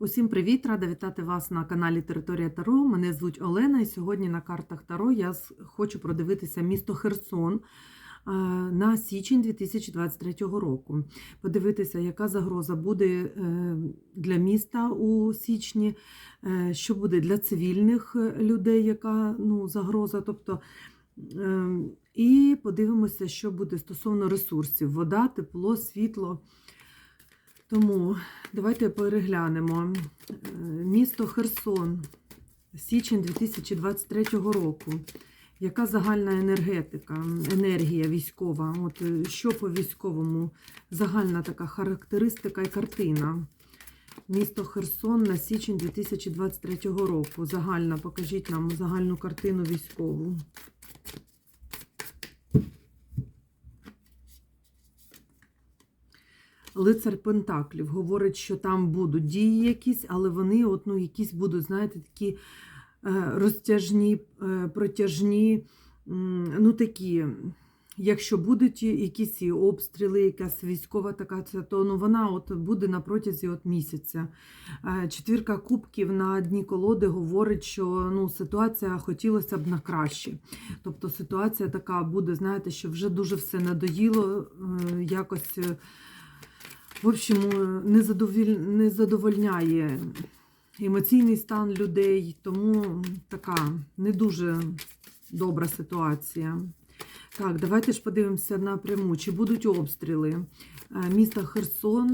Усім привіт! Рада вітати вас на каналі Територія Таро. Мене звуть Олена, і сьогодні на картах Таро я хочу продивитися місто Херсон е, на січень 2023 року. Подивитися, яка загроза буде е, для міста у січні, е, що буде для цивільних людей, яка ну, загроза. Тобто, е, і подивимося, що буде стосовно ресурсів: вода, тепло, світло. Тому давайте переглянемо. Е, Місто Херсон, січень 2023 року. Яка загальна енергетика, енергія військова? От е, що по військовому? Загальна така характеристика і картина. Місто Херсон на січень 2023 року. Загальна, покажіть нам загальну картину військову. Лицар Пентаклів говорить, що там будуть дії якісь, але вони от, ну, якісь будуть, знаєте, такі е, розтяжні, е, протяжні, ну такі. Якщо будуть якісь обстріли, якась військова така, то ну, вона от буде на протязі от місяця. Е, Четвірка кубків на дні колоди говорить, що ну, ситуація хотілося б на краще. Тобто ситуація така буде, знаєте, що вже дуже все надоїло, якось. В общем, е, не задовольняє емоційний стан людей, тому така не дуже добра ситуація. Так, давайте ж подивимося напряму, чи будуть обстріли е, міста Херсон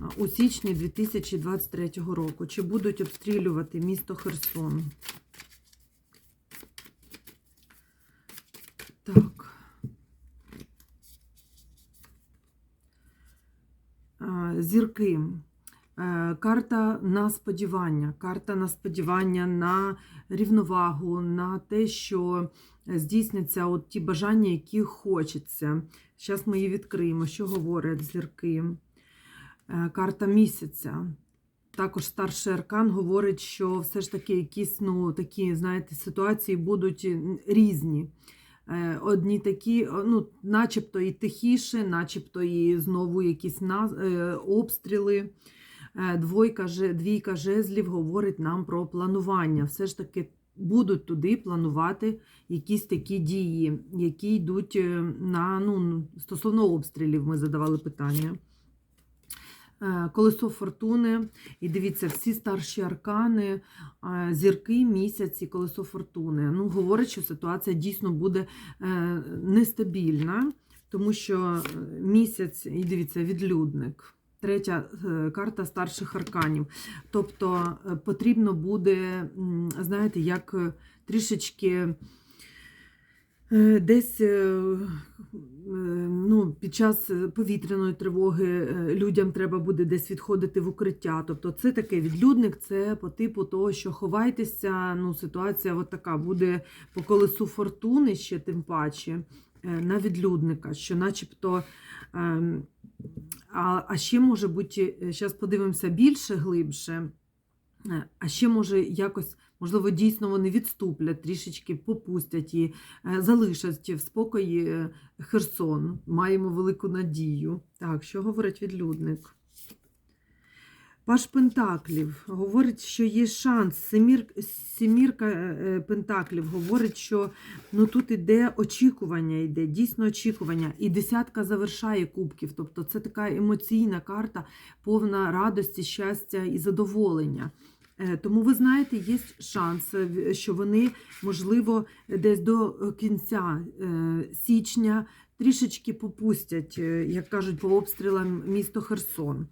е, у січні 2023 року. Чи будуть обстрілювати місто Херсон? Так. Е, Зірки. Е, Карта на сподівання. Карта на сподівання на рівновагу, на те, що здійсняться от ті бажання, які хочеться. Зараз ми її відкриємо. Що говорять зірки? Е, Карта місяця. Також старший аркан говорить, що все ж таки якісь ну, такі, знаєте, ситуації будуть різні. Е, Одні такі, ну, начебто і тихіше, начебто і знову якісь наз... е, обстріли. Е, Двойка, ж двійка жезлів говорить нам про планування. Все ж таки будуть туди планувати якісь такі дії, які йдуть на ну, стосовно обстрілів. Ми задавали питання. Е, Колесо фортуни. І дивіться, всі старші аркани, е, зірки, місяці, колесо фортуни. Ну, говорить, що ситуація дійсно буде е, нестабільна, тому що місяць, і дивіться, відлюдник. Третя карта старших арканів. Тобто потрібно буде, знаєте, як трішечки десь е, е, ну, під час повітряної тривоги е, людям треба буде десь відходити в укриття. Тобто це такий відлюдник, це по типу того, що ховайтеся. Ну, ситуація от така буде по колесу фортуни ще тим паче е, на відлюдника, що начебто. ем, А, а ще може бути, зараз подивимося більше, глибше. Е, А ще може якось, можливо, дійсно вони відступлять, трішечки попустять і е, залишать в спокої е, Херсон. Маємо велику надію. Так, що говорить відлюдник? Паш Пентаклів говорить, що є шанс. Семір, сімірка е, Пентаклів говорить, що ну, тут іде очікування, йде, дійсно очікування. І десятка завершає кубків. Тобто це така емоційна карта, повна радості, щастя і задоволення. Е, Тому ви знаєте, є шанс, е, що вони, можливо, десь до кінця е, січня трішечки попустять, як кажуть, по обстрілам місто Херсон.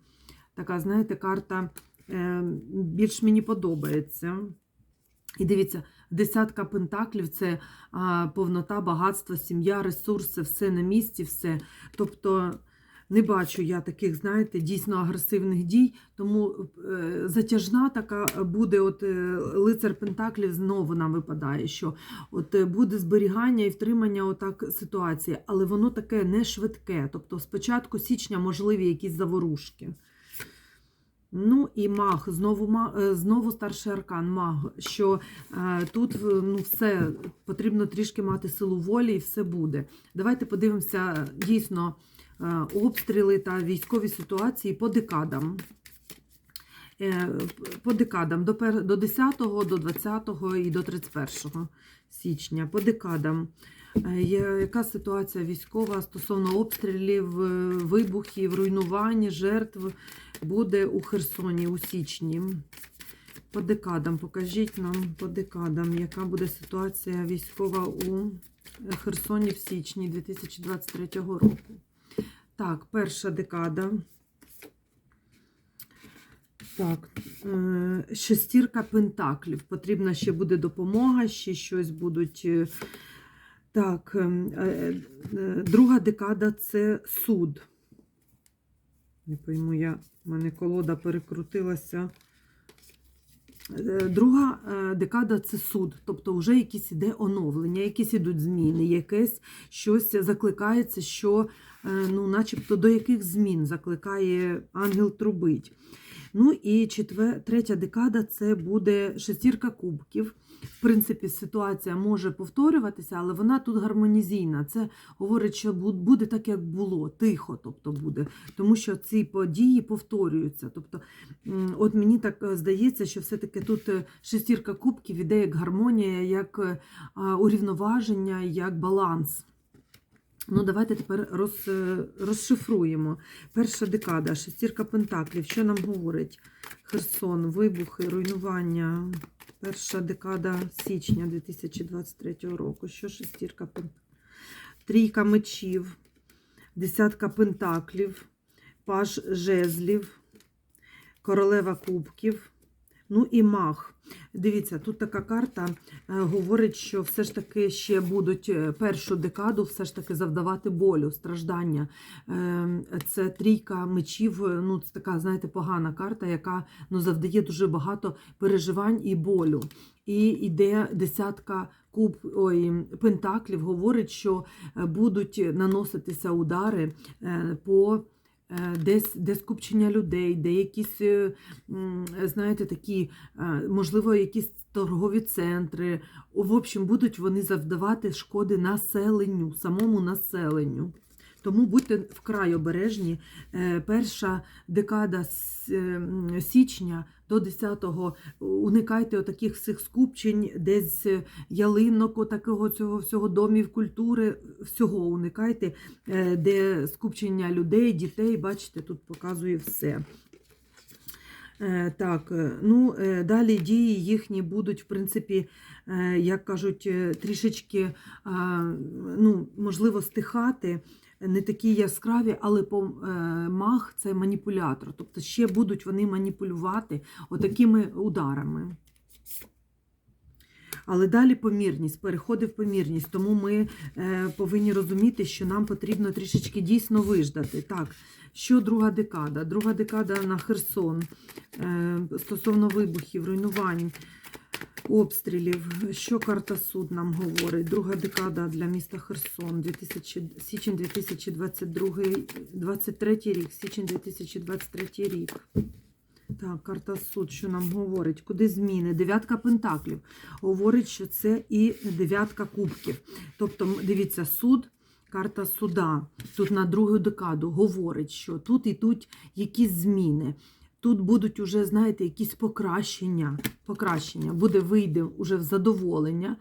Така, знаєте, карта більш мені подобається. І дивіться, десятка пентаклів це повнота, багатство, сім'я, ресурси, все на місці, все. Тобто не бачу я таких, знаєте, дійсно агресивних дій. Тому е, затяжна така буде, от е, лицар Пентаклів знову нам випадає, що от е, буде зберігання і втримання отак ситуації, але воно таке не швидке. Тобто, спочатку січня можливі якісь заворушки. Ну і маг, знову ма- е, знову старший аркан, маг, що е, тут ну, все потрібно трішки мати силу волі і все буде. Давайте подивимося дійсно обстріли та військові ситуації по декадам. Е, По декадам до 10, до 20 і до 31 січня. По декадам. Е, Яка ситуація військова стосовно обстрілів, е, вибухів, руйнувань, жертв буде у Херсоні у січні? По декадам, покажіть нам по декадам, яка буде ситуація військова у Херсоні в січні 2023 року. Так, перша декада. Так, е, шестірка пентаклів. Потрібна ще буде допомога, ще щось будуть. е, Так, е, друга декада це суд. Не пойму, я, в мене колода перекрутилася. Е, Друга е, декада це суд, тобто вже якісь іде оновлення, якісь ідуть зміни, якесь щось закликається, що, е, ну, начебто, до яких змін закликає ангел трубить. Ну і четвер... третя декада це буде шестірка кубків. В принципі, ситуація може повторюватися, але вона тут гармонізійна. Це говорить, що буде так, як було, тихо, тобто буде, тому що ці події повторюються. Тобто, от мені так е, здається, що все-таки тут е, шестірка кубків іде як гармонія, як е, урівноваження, як баланс. Ну, давайте тепер роз, розшифруємо. Перша декада, шестірка пентаклів. Що нам говорить? Херсон, вибухи, руйнування. Перша декада січня 2023 року. Що шестірка? Трійка мечів, десятка пентаклів, паж жезлів, королева кубків. Ну і мах. Дивіться, тут така карта е, говорить, що все ж таки ще будуть е, першу декаду все ж таки завдавати болю, страждання. Е, Це трійка мечів, е, ну це така, знаєте, погана карта, яка ну, завдає дуже багато переживань і болю. І йде десятка куб ой, пентаклів, говорить, що будуть наноситися удари по. Е, Десь, де скупчення людей, де якісь, е, знаєте, такі, е, можливо, якісь торгові центри. В общем, будуть вони завдавати шкоди населенню, самому населенню. Тому будьте вкрай обережні. Перша декада січня до 10-го уникайте отаких всіх скупчень, десь е, ялинок, отакого цього всього домів культури, всього уникайте, е, де скупчення людей, дітей, бачите, тут показує все. Е, Так, ну далі дії їхні будуть, в принципі, як кажуть, трішечки, ну, можливо, стихати, не такі яскраві, але е, мах це маніпулятор. Тобто ще будуть вони маніпулювати отакими ударами. Але далі помірність, переходи в помірність. Тому ми е, повинні розуміти, що нам потрібно трішечки дійсно виждати. Так, що друга декада? Друга декада на Херсон е, стосовно вибухів, руйнувань, обстрілів. Що карта суд нам говорить? Друга декада для міста Херсон, 2000, січень 2022, 23 рік, січень 2023 рік. Так, карта суд, що нам говорить? Куди зміни? Дев'ятка пентаклів. Говорить, що це і дев'ятка кубків. Тобто, дивіться, суд, карта суда. Тут на другу декаду говорить, що тут ідуть якісь зміни. Тут будуть уже, знаєте, якісь покращення. Покращення. Буде вийде уже в задоволення.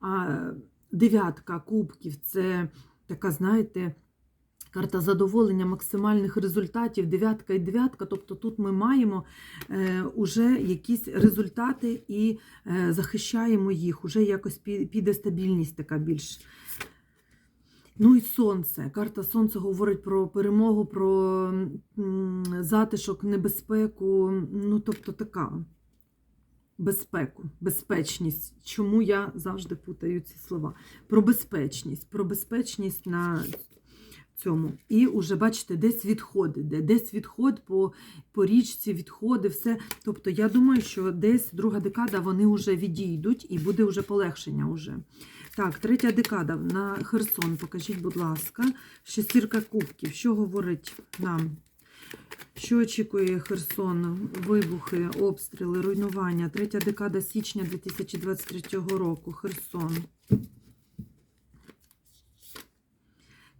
А дев'ятка кубків це така, знаєте, Карта задоволення максимальних результатів, дев'ятка і дев'ятка. Тобто тут ми маємо е, уже якісь результати і е, захищаємо їх. Уже якось піде стабільність така більш. Ну і сонце. Карта сонця говорить про перемогу, про затишок, небезпеку. Ну, тобто така безпеку, безпечність. Чому я завжди путаю ці слова? Про безпечність, про безпечність на цьому. І вже, бачите, десь відходи, де десь відход по, по річці, відходи, все. Тобто, я думаю, що десь друга декада вони вже відійдуть і буде вже полегшення. Уже. Так, третя декада на Херсон. Покажіть, будь ласка, шестірка кубків. Що говорить нам? Що очікує Херсон? Вибухи, обстріли, руйнування. Третя декада січня 2023 року. Херсон.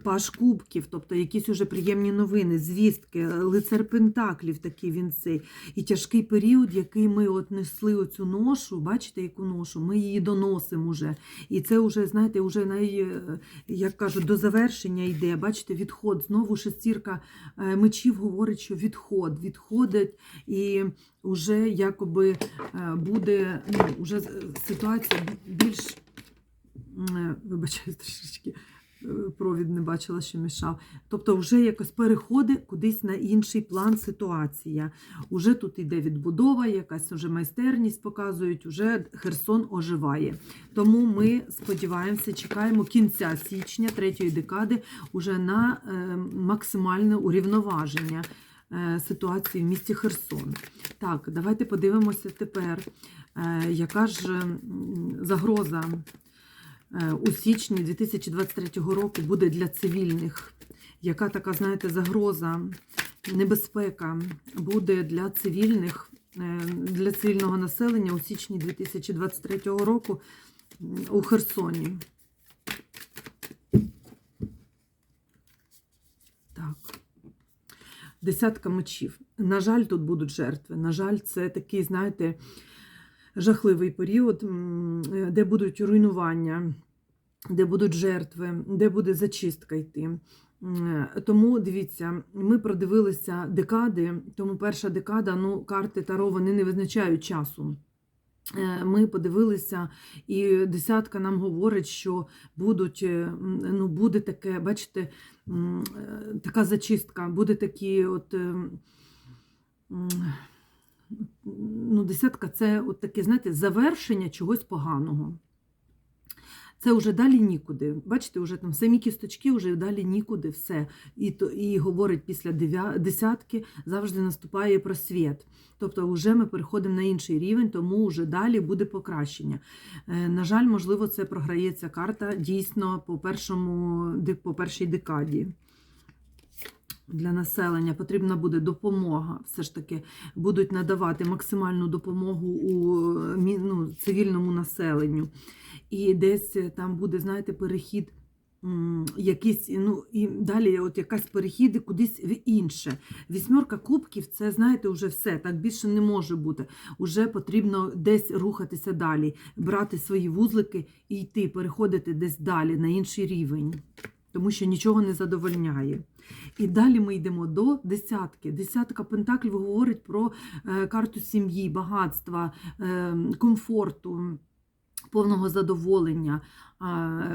Паш Кубків, тобто якісь уже приємні новини, звістки, лицар Пентаклів, такий він цей. І тяжкий період, який ми от несли оцю ношу, бачите, яку ношу, ми її доносимо уже. І це вже, знаєте, вже най, як кажуть, до завершення йде. Бачите, відход. Знову шестірка е, мечів говорить, що відход, відходить, і вже якоби е, буде ну, вже ситуація більш, е, вибачаю, трішечки. Е, Провід не бачила, що мішав. Тобто, вже якось переходить кудись на інший план ситуація. Уже тут іде відбудова, якась вже майстерність показують, уже Херсон оживає. Тому ми сподіваємося, чекаємо кінця січня, третьої декади, уже на е, максимальне урівноваження е, ситуації в місті Херсон. Так, давайте подивимося тепер, яка ж загроза у січні 2023 року буде для цивільних. Яка така, знаєте, загроза, небезпека буде для цивільних, е, для цивільного населення у січні 2023 року у Херсоні? Так. Десятка мечів. На жаль, тут будуть жертви. На жаль, це такий, знаєте, жахливий період, е, де будуть руйнування, де будуть жертви, де буде зачистка йти. Е, Тому дивіться, ми продивилися декади, тому перша декада, ну, карти Таро, вони не визначають часу. Е, Ми подивилися, і десятка нам говорить, що будуть, ну, буде таке, бачите, така зачистка, буде такі от. Ну, десятка це от таке, знаєте, завершення чогось поганого. Це вже далі нікуди. Бачите, вже там самі кісточки, вже далі нікуди, все. І, то, і говорить після десятки завжди наступає просвіт. Тобто вже ми переходимо на інший рівень, тому вже далі буде покращення. Е, На жаль, можливо, це програється карта дійсно по, першому, по першій декаді. Для населення потрібна буде допомога. Все ж таки будуть надавати максимальну допомогу у е, ну, цивільному населенню. І десь е, там буде, знаєте, перехід. м, Якийсь, ну і далі от якась перехід кудись в інше. Вісьмерка кубків це, знаєте, вже все, так більше не може бути. Уже потрібно десь рухатися далі, брати свої вузлики і йти, переходити десь далі на інший рівень, тому що нічого не задовольняє. І далі ми йдемо до десятки. Десятка пентаклів говорить про е, карту сім'ї, багатства, е, комфорту. Повного задоволення,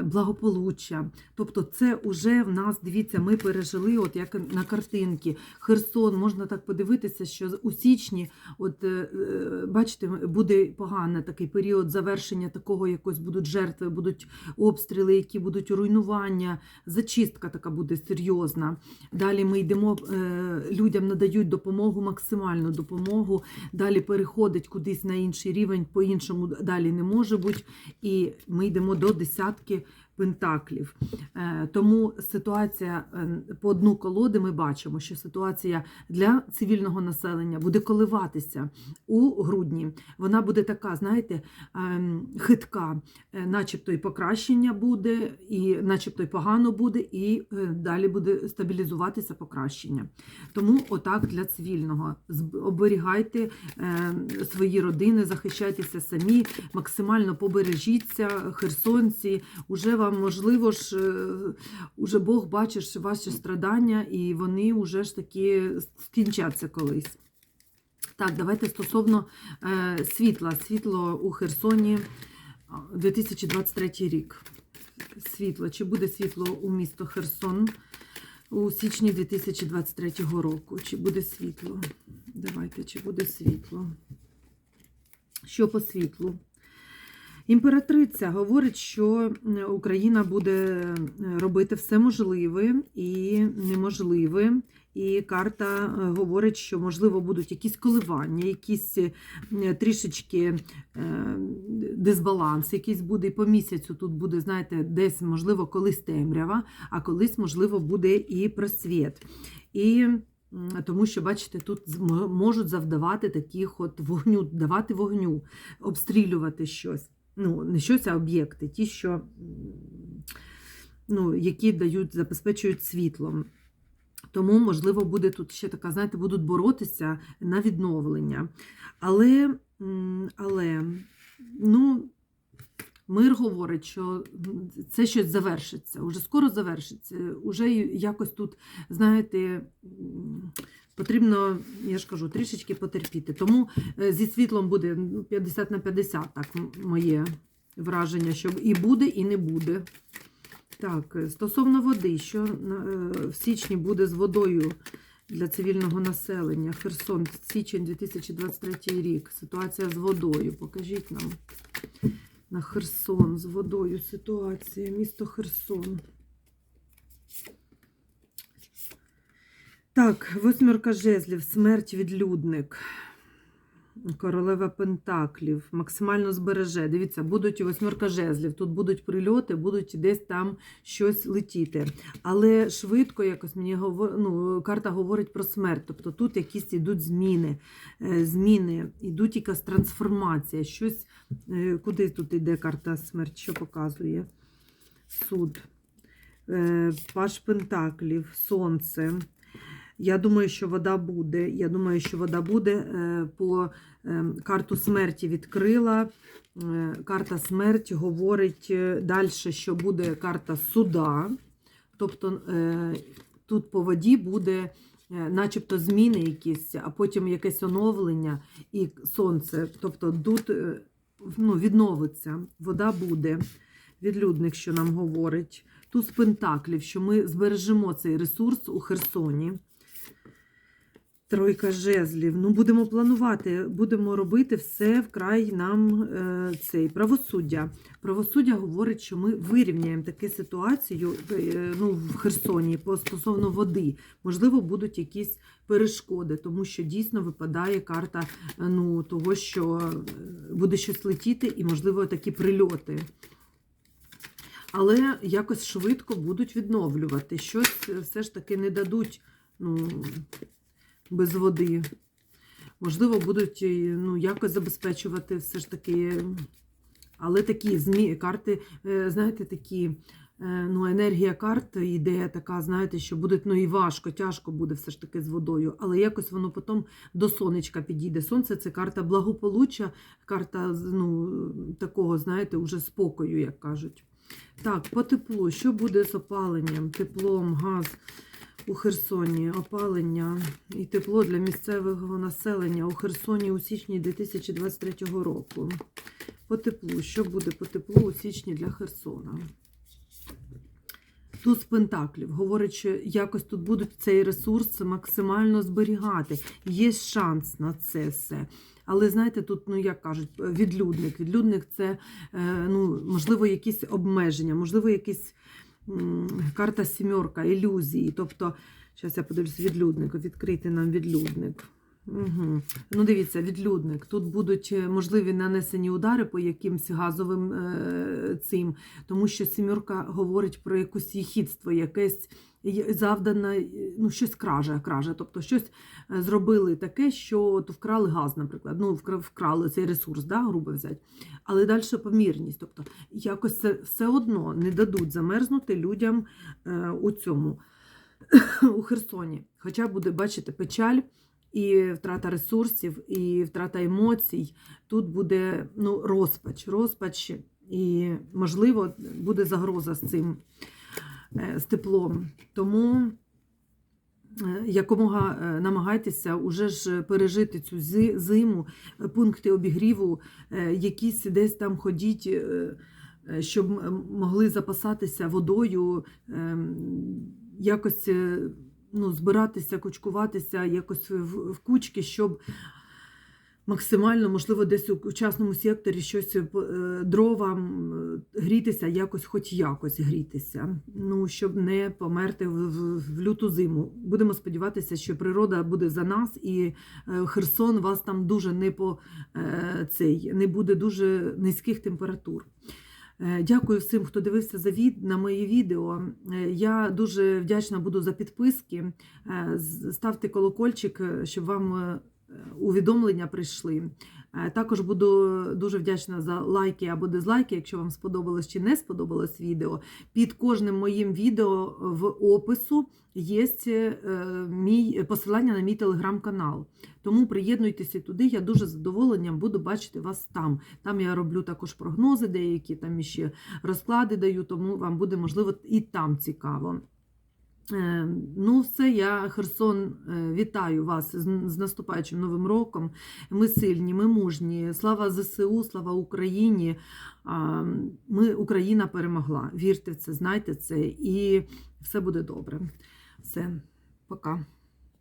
благополуччя. Тобто, це вже в нас, дивіться, ми пережили, от як на картинці. Херсон, можна так подивитися, що у січні, от е, е, бачите, буде поганий такий період завершення такого, якось будуть жертви, будуть обстріли, які будуть руйнування, зачистка така буде серйозна. Далі ми йдемо, е, людям надають допомогу, максимальну допомогу. Далі переходить кудись на інший рівень, по-іншому далі не може бути. І ми йдемо до десятки пентаклів. Е, Тому ситуація е, по одну колоди ми бачимо, що ситуація для цивільного населення буде коливатися у грудні. Вона буде така, знаєте, ем, хитка, Е, начебто і покращення буде, і начебто і погано буде, і далі буде стабілізуватися покращення. Тому отак для цивільного. Оберігайте свої родини, захищайтеся самі, максимально побережіться, херсонці. Уже вам можливо ж, е, уже Бог бачиш ваші страдання, і вони вже ж таки скінчаться колись. Так, давайте стосовно е, світла. Світло у Херсоні 2023 рік. Світло. Чи буде світло у місто Херсон у січні 2023 року? Чи буде світло? Давайте, чи буде світло? Що по світлу? Імператриця говорить, що Україна буде е, робити все можливе і неможливе. І карта е, говорить, що можливо будуть якісь коливання, якісь е, трішечки дисбаланс, якийсь буде і по місяцю. Тут буде, знаєте, десь можливо колись темрява, а колись, можливо, буде і просвіт. І тому що, бачите, тут можуть завдавати таких от вогню, давати вогню, обстрілювати щось. Ну, не щось, а об'єкти, ті, що ну, які дають, забезпечують світлом. Тому, можливо, буде тут ще така, знаєте, будуть боротися на відновлення. Але, але ну, мир говорить, що це щось завершиться, уже скоро завершиться. Уже якось тут, знаєте, потрібно, я ж кажу, трішечки потерпіти. Тому е, зі світлом буде ну, 50 на 50, так, моє враження, що і буде, і не буде. Так, е, стосовно води, що е, в січні буде з водою для цивільного населення? Херсон, січень 2023 рік. Ситуація з водою. Покажіть нам на Херсон з водою ситуація. Місто Херсон. Так, восьмерка жезлів, смерть відлюдник. Королева Пентаклів максимально збереже. Дивіться, будуть восьмерка жезлів. Тут будуть прильоти, будуть десь там щось летіти. Але швидко якось мені говор... ну, карта говорить про смерть. Тобто тут якісь йдуть зміни, е, зміни, йдуть якась трансформація. Щось, е, куди тут йде карта смерть? Що показує? Суд. Е, Паш Пентаклів, Сонце. Я думаю, що вода буде. Я думаю, що вода буде е, по е, карту смерті відкрила. Е, Карта смерті говорить далі, що буде карта суда. Тобто е, тут по воді буде е, начебто зміни якісь, а потім якесь оновлення і сонце. Тобто тут е, ну, відновиться, вода буде. Відлюдник, що нам говорить. Туз Пентаклів, що ми збережемо цей ресурс у Херсоні. Тройка жезлів. Ну, будемо планувати, будемо робити все вкрай нам е, цей правосуддя. Правосуддя говорить, що ми вирівняємо таку ситуацію е, ну, в Херсоні стосовно води. Можливо, будуть якісь перешкоди, тому що дійсно випадає карта е, ну, того, що е, буде щось летіти, і, можливо, такі прильоти. Але якось швидко будуть відновлювати. Щось е, все ж таки не дадуть. Ну, без води. Можливо, будуть е, ну, якось забезпечувати все ж таки. Але такі змі... карти, е, знаєте, такі е, ну, енергія карт йде така, знаєте, що буде ну, і важко, тяжко буде все ж таки з водою, але якось воно потім до сонечка підійде. Сонце це карта благополуччя, карта ну, такого, знаєте, уже спокою, як кажуть. Так, по теплу. Що буде з опаленням, теплом, газ? У Херсоні опалення і тепло для місцевого населення у Херсоні у січні 2023 року. По теплу. Що буде по теплу у січні для Херсона? Туз Пентаклів говорить, що якось тут будуть цей ресурс максимально зберігати. Є шанс на це все. Але знаєте, тут, ну як кажуть, відлюдник. Відлюдник це е, ну, можливо якісь обмеження, можливо, якісь карта сімерка, ілюзії. Тобто, зараз я подивлюся, відлюдник, відкрити нам відлюдник. Угу. Ну, дивіться, відлюдник. Тут будуть е, можливі нанесені удари по якимсь газовим е, цим, тому що сімерка говорить про якусь їхідство, якесь завдане, е, ну, щось кража, кража. Тобто щось е, зробили таке, що от вкрали газ, наприклад. Ну, вкрали цей ресурс, да, грубо взяти. Але далі помірність. Тобто, якось це все одно не дадуть замерзнути людям е, у цьому у Херсоні. Хоча буде, бачите, печаль і втрата ресурсів, і втрата емоцій. Тут буде ну, розпач, розпач, і, можливо, буде загроза з цим, з теплом. Тому е, якомога е, намагайтеся уже ж пережити цю зиму, е, пункти обігріву, е, якісь десь там ходіть. е, е, Щоб могли запасатися водою, ем, якось е, ну, збиратися, кучкуватися якось в кучки, щоб максимально, можливо, десь у частному секторі щось е, дрова грітися, якось, хоч якось грітися. Ну, щоб не померти в, в, люту зиму. Будемо сподіватися, що природа буде за нас, і е, Херсон вас там дуже не по е, цей не буде дуже низьких температур. Е, Дякую всім, хто дивився за від... на мої відео. Е, Я дуже вдячна буду за підписки. Е, Ставте колокольчик, е, щоб вам е, увідомлення прийшли. Е, Також буду дуже вдячна за лайки або дизлайки, якщо вам сподобалось чи не сподобалось відео. Під кожним моїм відео в опису є е, мій посилання на мій телеграм-канал. Тому приєднуйтеся туди. Я дуже з задоволенням буду бачити вас там. Там я роблю також прогнози, деякі там ще розклади даю, тому вам буде можливо і там цікаво. Е, Ну, все, я Херсон е, вітаю вас з, наступаючим новим роком. Ми сильні, ми мужні. Слава ЗСУ, слава Україні. Ми Україна перемогла. Вірте в це, знайте це, і все буде добре. Все, пока.